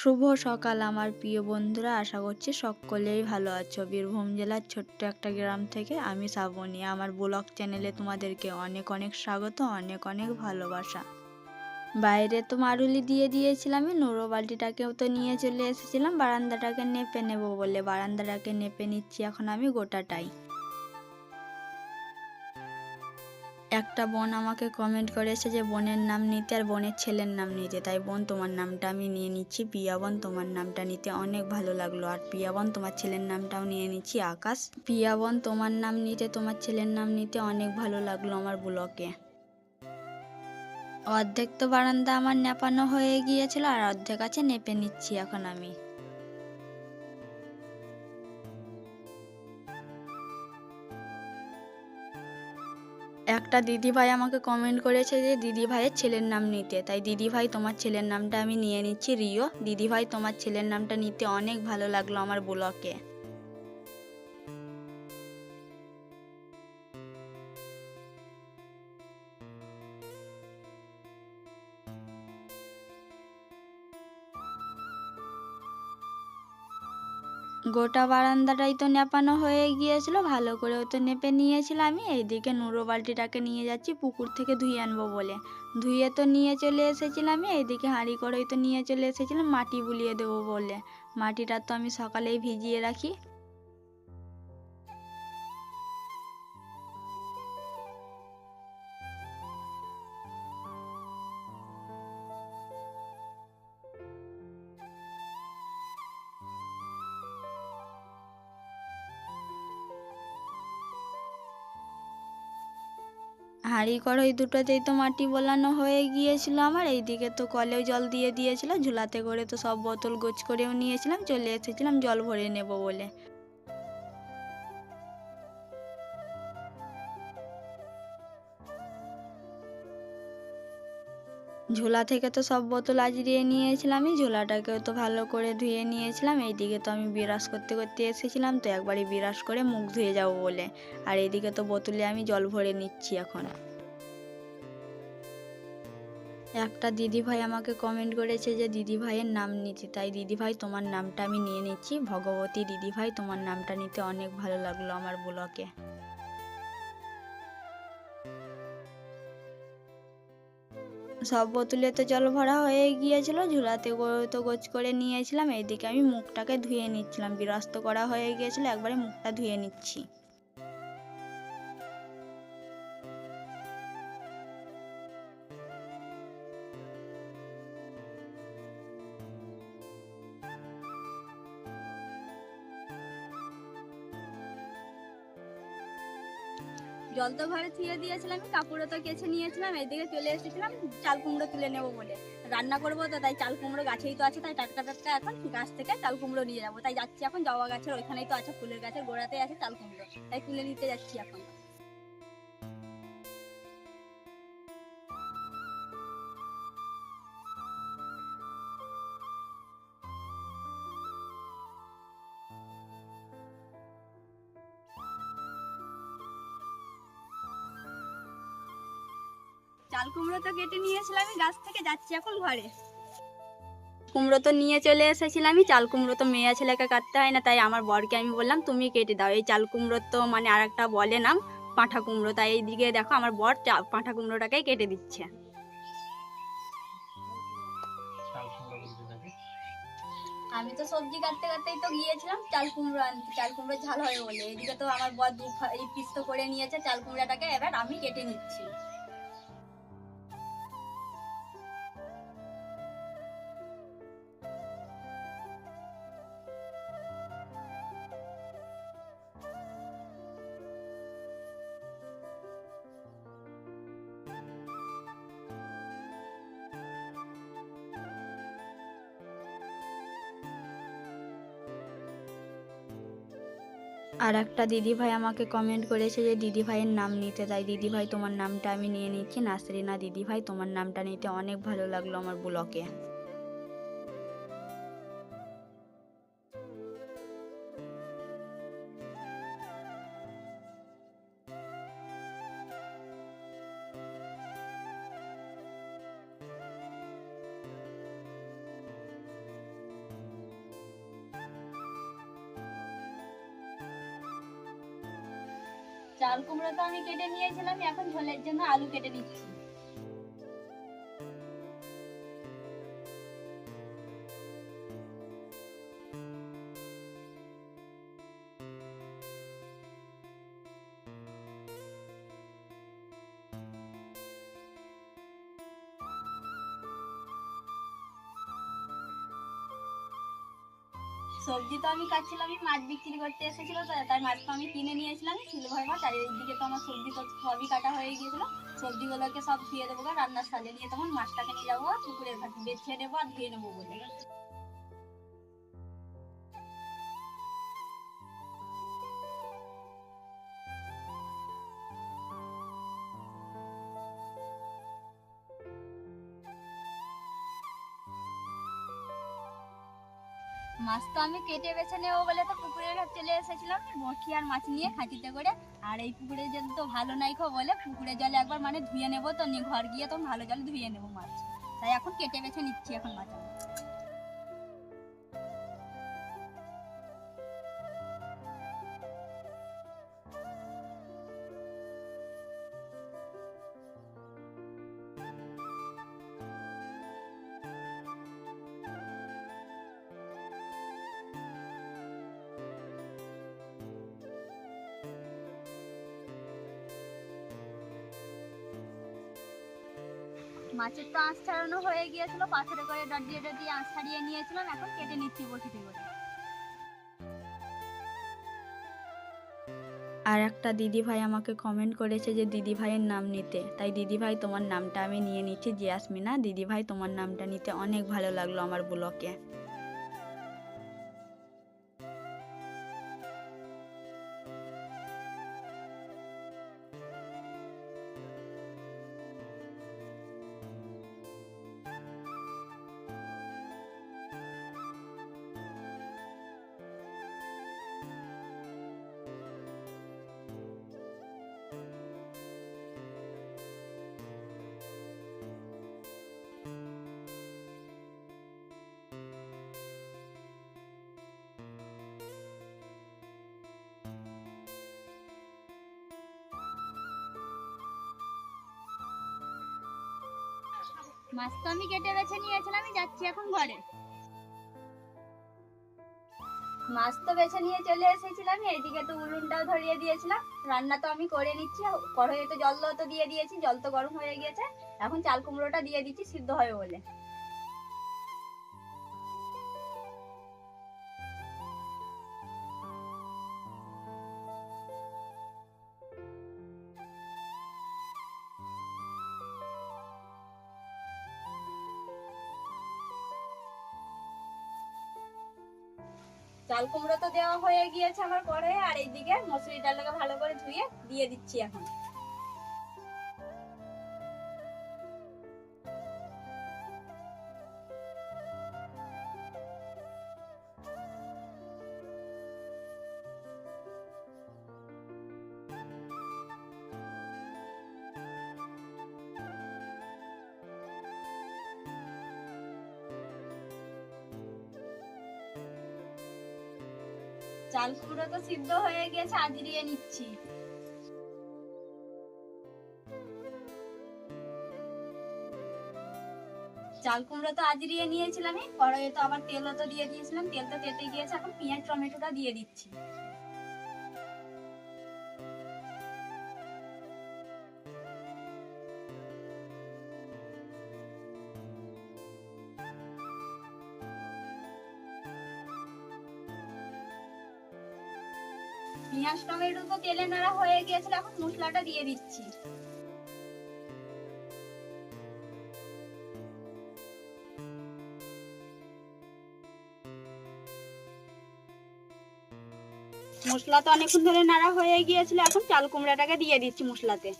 শুভ সকাল আমার প্রিয় বন্ধুরা, আশা করছি সকলেই ভালো আছো। বীরভূম জেলার ছোট্ট একটা গ্রাম থেকে আমি শ্রাবণী। আমার ব্লগ চ্যানেলে তোমাদেরকে অনেক অনেক স্বাগত, অনেক অনেক ভালোবাসা। বাইরে তো মারুলি দিয়ে দিয়েছিলাম নুরো বালতিটাকেও তো নিয়ে চলে এসেছিলাম, বারান্দাটাকে নেপে নেব বলে। বারান্দাটাকে নেপে নিচ্ছি, এখন আমি গোটাটাই। একটা বোন আমাকে কমেন্ট করেছে যে, বোনের নাম নিতে আর বোনের ছেলের নাম নিতে। তাই বোন, তোমার নামটা আমি নিয়ে নিচ্ছি পিয়া বোন, তোমার নামটা নিতে অনেক ভালো লাগল। আর পিয়া বোন, তোমার ছেলের নামটাও নিয়ে নিচ্ছি, আকাশ। পিয়া বোন, তোমার নাম নিতে, তোমার ছেলের নাম নিতে অনেক ভালো লাগল আমার ব্লকে অর্ধেক তো বারান্দা আমার নেপানো হয়ে গিয়েছিল, আর অর্ধেক আছে নেপে নিচ্ছি এখন আমি। একটা দিদি ভাই আমাকে কমেন্ট করেছে যে দিদি ভাইয়ের ছেলের নাম নিতে। তাই দিদি ভাই তোমার ছেলের নামটা আমি নিয়ে নিচ্ছি, রিও। দিদি ভাই তোমার ছেলের নামটা নিতে অনেক ভালো লাগল আমার ব্লকে। গোটা বারান্দাটাই তো নেপানো হয়ে গিয়েছিল, ভালো করে তো নেপে নিয়েছিলাম আমি। এইদিকে নুরো বালতিটাকে নিয়ে যাচ্ছি, পুকুর থেকে ধুয়ে আনব বলে। ধুয়ে তো নিয়ে চলে এসেছিলাম আমি, এইদিকে হাঁড়ি কড়াই তো নিয়ে চলে এসেছিলাম, মাটি বুলিয়ে দেবো বলে। মাটিটা তো আমি সকালেই ভিজিয়ে রাখি। হাঁড়ি কড়াই দুটোতেই তো মাটি বোলানো হয়ে গিয়েছিল আমার, এইদিকে তো কলেও জল দিয়ে দিয়েছিল, ঝুলাতে করে তো সব বোতল গোছ করেও নিয়েছিলাম, চলে এসেছিলাম জল ভরে নেব বলে। ঝোলা থেকে তো সব বোতল আজরিয়ে নিয়েছিলাম আমি ঝোলাটাকেও তো ভালো করে ধুয়ে নিয়েছিলাম, এইদিকে তো আমি বিরাস করতে করতে এসেছিলাম, তো একবারই বিরাস করে মুখ ধুয়ে যাব বলে, আর এইদিকে তো বোতলে আমি জল ভরে নিচ্ছি এখন। একটা দিদিভাই আমাকে কমেন্ট করেছে যে দিদি ভাইয়ের নাম নিতে। তাই দিদি ভাই তোমার নামটা আমি নিয়ে নিচ্ছি। ভগবতী দিদি ভাই তোমার নামটা নিতে অনেক ভালো লাগল আমার ব্লকে সব বোতলে তো জল ভরা হয়ে গিয়েছিল, ঝুলাতে তো গোছ করে নিয়েছিলাম। এদিকে আমি মুখটাকে ধুয়ে নিচ্ছিলাম। বিরস্ত করা হয়ে গিয়েছিল, একবারে মুখটা ধুয়ে নিচ্ছি। জল তো ঘরে থুয়ে দিয়েছিলাম, কাপড়ও তো কেছে নিয়েছিলাম, এদিকে চলে এসেছিলাম, চাল কুমড়ো তুলে নেব বলে। রান্না করব তো, তাই চাল কুমড়ো গাছেই তো আছে, তাই টাটকা টাটকা এখন গাছ থেকে চাল কুমড়ো নিয়ে যাব। তাই যাচ্ছি এখন জবা গাছের ওইখানেই তো আছে, ফুলের গাছের গোড়াতেই আছে চাল কুমড়ো, তাই তুলে নিতে যাচ্ছি এখন। তো কেটে নিয়েছিলাম আমি গাছ থেকে যাচ্ছি এখন ঘরে। কুমড়ো তো নিয়ে চলে এসেছিলাম চাল কুমড়ো তো মেয়ে ছেলেকে কাটতে হয় না তাই আমার বরকে আমি বললাম তুমি কেটে দাও। এই চাল কুমড়ো তো মানে আর একটা বলে নাম পাঁঠা কুমড়ো। তাই এইদিকে দেখো আমার বর চা- পাঁঠা কুমড়োটাকেই কেটে দিচ্ছে। আমি তো সবজি কাটতে কাটতেই তো গিয়েছিলাম চাল কুমড়ো আনতে। চাল কুমড়ো ঝাল হয় বলে। এদিকে তো আমার বর দু ফা- এই পিস করে নিয়েছে চাল কুমড়োটাকে এবার আমি কেটে নিচ্ছি। আর একটা দিদিভাই আমাকে কমেন্ট করেছে যে দিদিভাইয়ের নাম নিতে। তাই দিদিভাই তোমার নামটা আমি নিয়ে নিচ্ছি। নাসরিনা দিদি ভাই তোমার নামটা নিতে অনেক ভালো লাগল আমার ব্লকে চাল কুমড়ো তো আমি কেটে নিয়েছিলাম এখন ঝোলের জন্য আলু কেটে নিচ্ছি সবজি তো আমি কাটছিলাম মাছ বিক্রি করতে এসেছিল তাই মাছ তো আমি কিনে নিয়েছিলাম সিলভার মাছ, আর এদিকে তো আমার সবজি তো সবই কাটা হয়ে গিয়েছিল। সবজিগুলোকে সব ধুয়ে দেবো রান্নার সাজে নিয়ে তখন মাছটাকে নিয়ে যাব পুকুরে বেছে নেব আর ধুয়ে নেব বলে। মাছ তো আমি কেটে বেছে নেব বলে তো পুকুরের ঘাট চলে এসেছিলাম। বরকি আর মাছ নিয়ে খাঁচিতে করে। আর এই পুকুরে জল তো ভালো নাই খো বলে। পুকুরের জলে একবার মানে ধুয়ে নেব তো, নিয়ে ঘর গিয়ে তো ভালো জল ধুয়ে নেব মাছ। তাই এখন কেটে বেছে নিচ্ছি এখন মাছ মাছের তো আঁশ ছাড়ানো হয়ে গিয়েছিল, পাথরে করে ডট দিয়ে ডট আঁশ ছাড়িয়ে নিয়েছিলাম, এখন কেটে নিচ্ছি বসিতে করে আর একটা দিদিভাই আমাকে কমেন্ট করেছে যে দিদিভাইয়ের নাম নিতে। তাই দিদিভাই, তোমার নামটা আমি নিয়ে নিচ্ছি, জিয়াসমিনা। দিদিভাই, তোমার নামটা নিতে অনেক ভালো লাগল আমার ব্লকে। মাছ তো আমি কেটে বেছে নিয়েছিলাম, আমি যাচ্ছি এখন ঘরে। মাছ তো বেছে নিয়ে চলে এসেছিলাম এইদিকে তো উলুনটাও ধরিয়ে দিয়েছিলাম। রান্না তো আমি করে নিচ্ছি, কড়াইয়ে তো জল তো দিয়ে দিয়েছি, জল তো গরম হয়ে গিয়েছে। এখন চাল কুমড়োটা দিয়ে দিচ্ছি, সিদ্ধ হবে বলে। চাল কুমড়ো তো দেওয়া হয়ে গিয়েছে আমার পরে, আর এইদিকে মসুরি ডালটাকে ভালো করে ধুয়ে দিয়ে দিচ্ছি এখন। চাল পুরো তো সিদ্ধ হয়ে গেছে আজরিয়ে নিচ্ছি। চাল কুমড়ো তো আজরিয়ে নিয়েছিলাম কড়াইয়ে তো আবার তেলও তো দিয়ে দিয়েছিলাম, তেল তো তেতে গিয়েছে, এখন পেঁয়াজ, টমেটোটা দিয়ে দিচ্ছি। পেঁয়াজ টমেটো তো তেলে নাড়া হয়ে গিয়েছিল, এখন মশলাটা দিয়ে দিচ্ছি। মশলা তো অনেকক্ষণ ধরে নাড়া হয়ে গিয়েছিল, এখন চাল কুমড়াটাকে দিয়ে দিচ্ছি মশলাতে।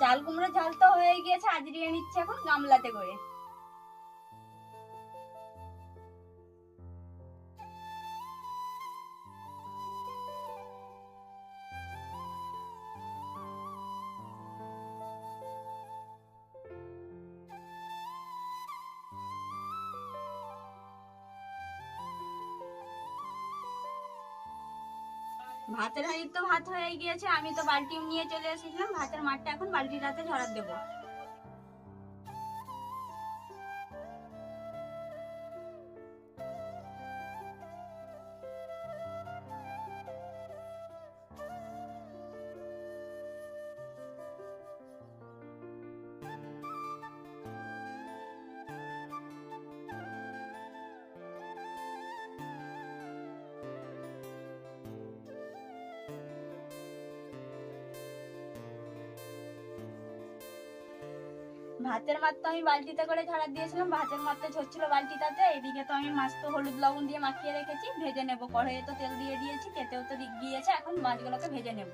চাল কুমড়ো ঝাল তো হয়ে গিয়েছে আজরিয়ে নিচ্ছে এখন গামলাতে করে। ভাতের হাঁড়ি তো ভাত হয়ে গিয়েছে, আমি তো বালতি নিয়ে চলে এসেছিলাম, ভাতের মাঠটা এখন বালতিটাতে ঝরাত দেবো। ভাতের মাছ তো আমি বালতিতে করে ঝাড়া দিয়েছিলাম, ভাতের মাছ তো ঝরছিল বালতিটাতে, এদিকে তো আমি মাছ তো হলুদ লবণ দিয়ে মাখিয়ে রেখেছি, ভেজে নেব। কড়াইয়ে তো তেল দিয়ে দিয়েছি খেতেও তো গিয়েছে এখন মাছগুলোকে ভেজে নেব।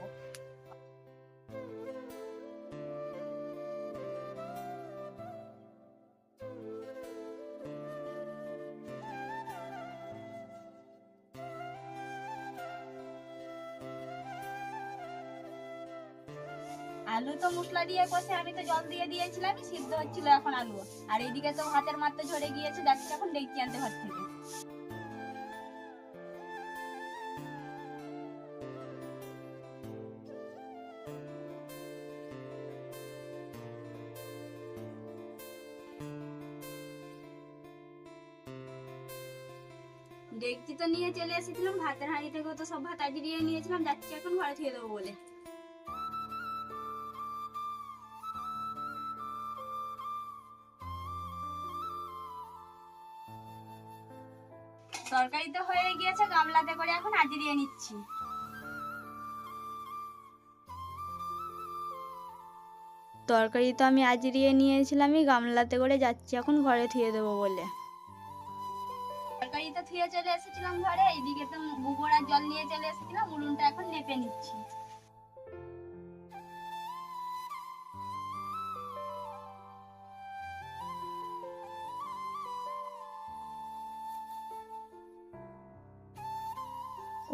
আলু তো মশলা দিয়ে কষে, আমি তো জল দিয়ে দিয়েছিলাম সিদ্ধ হচ্ছিল এখন আলু। আর এইদিকে তো ভাতের মাত্র ঝরে গিয়েছে, যাচ্ছি এখন ডেকচি আনতে ঘর থেকে। ডেকচি তো নিয়ে চলে এসেছিলাম, ভাতের হাঁড়ি থেকেও তো সব ভাত আজিয়ে নিয়েছিলাম, যাচ্ছি এখন ঘরে থুয়ে দেবো বলে। তরকারি তো হয়ে গিয়েছে গামলাতে করে এখন আজিয়ে নিচ্ছি। তরকারি তো আমি আজরিয়ে নিয়েছিলামই গামলাতে করে যাচ্ছি এখন ঘরে থুয়ে দেবো বলে। তরকারি তো থুয়ে চলে এসেছিলাম ঘরে এইদিকে তো গোবর আর জল নিয়ে চলে এসেছিলাম উনুনটা এখন নেপে নিচ্ছি।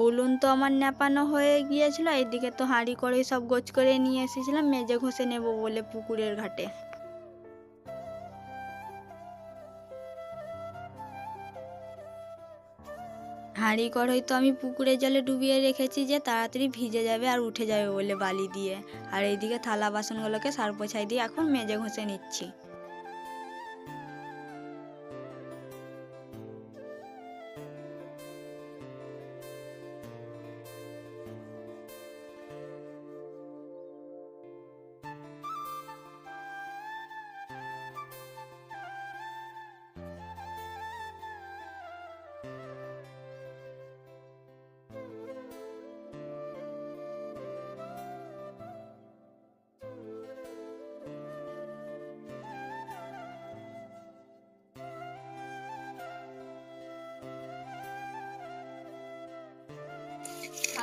উলুন তো আমার ন্যাপানো হয়ে গিয়েছিল, এদিকে তো হাঁড়ি করে সব গোছ করে নিয়ে এসেছিলাম, মেজে ঘষে নেব বলে পুকুরের ঘাটে। হাঁড়ি কড়াই তো আমি পুকুরের জলে ডুবিয়ে রেখেছি যে তাড়াতাড়ি ভিজে যাবে আর উঠে যাবে বলে বালি দিয়ে। আর এইদিকে থালা বাসনগুলোকে সার পোছাই দিয়ে এখন মেজে ঘষে নিচ্ছি।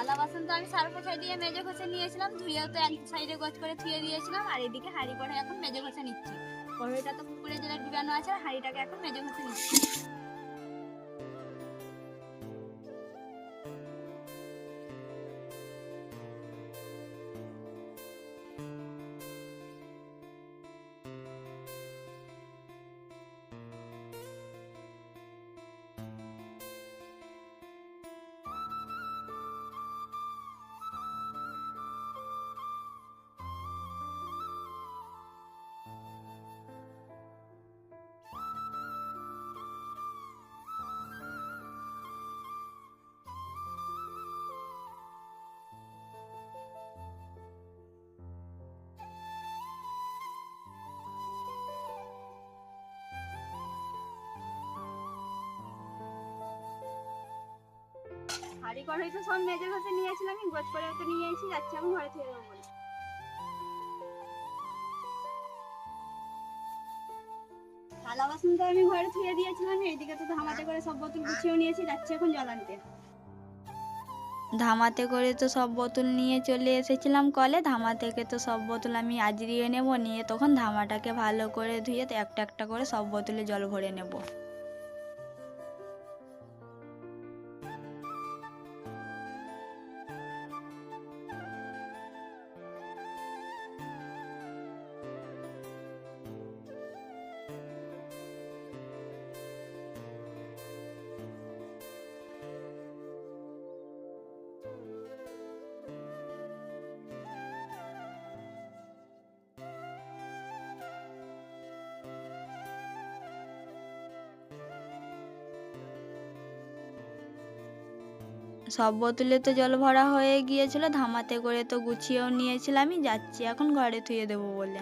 থালা বাসন তো আমি সার্ফ খাই দিয়ে মেজে ঘষে নিয়েছিলাম, ধুয়েও তো এক সাইডে গোছ করে ধুয়ে দিয়েছিলাম, আর এদিকে হাঁড়ি করে এখন মেজে ঘষে নিচ্ছি। কড়াইটা তো পুকুরে জেলার ডুবানো আছে, আর হাঁড়িটাকে এখন মেজে ঘষে নিচ্ছি। হাঁড়ি কড়াই তো সব মেজে ঘষে নিয়েছিলাম আমি গোছ করে তো নিয়ে এসেছি যাচ্ছি এখন ঘরে থেকে দেবো বলে। থালা বাসন তো আমি ঘরে ধুয়ে দিয়েছিলাম, এইদিকে তো ধামাতে করে সব বোতল গুছিয়েও নিয়েছি, যাচ্ছি এখন জল আনতে। ধামাতে করে তো সব বোতল নিয়ে চলে এসেছিলাম কলে, ধামা থেকে তো সব বোতল আমি আজরিয়ে নেব, নিয়ে তখন ধামাটাকে ভালো করে ধুয়ে একটা একটা করে সব বোতলে জল ভরে নেব। সব বোতলে তো জল ভরা হয়ে গিয়েছিল, ধামাতে করে তো গুছিয়েও নিয়েছিলাম আমি যাচ্ছি, এখন ঘরে থুয়ে দেবো বলে।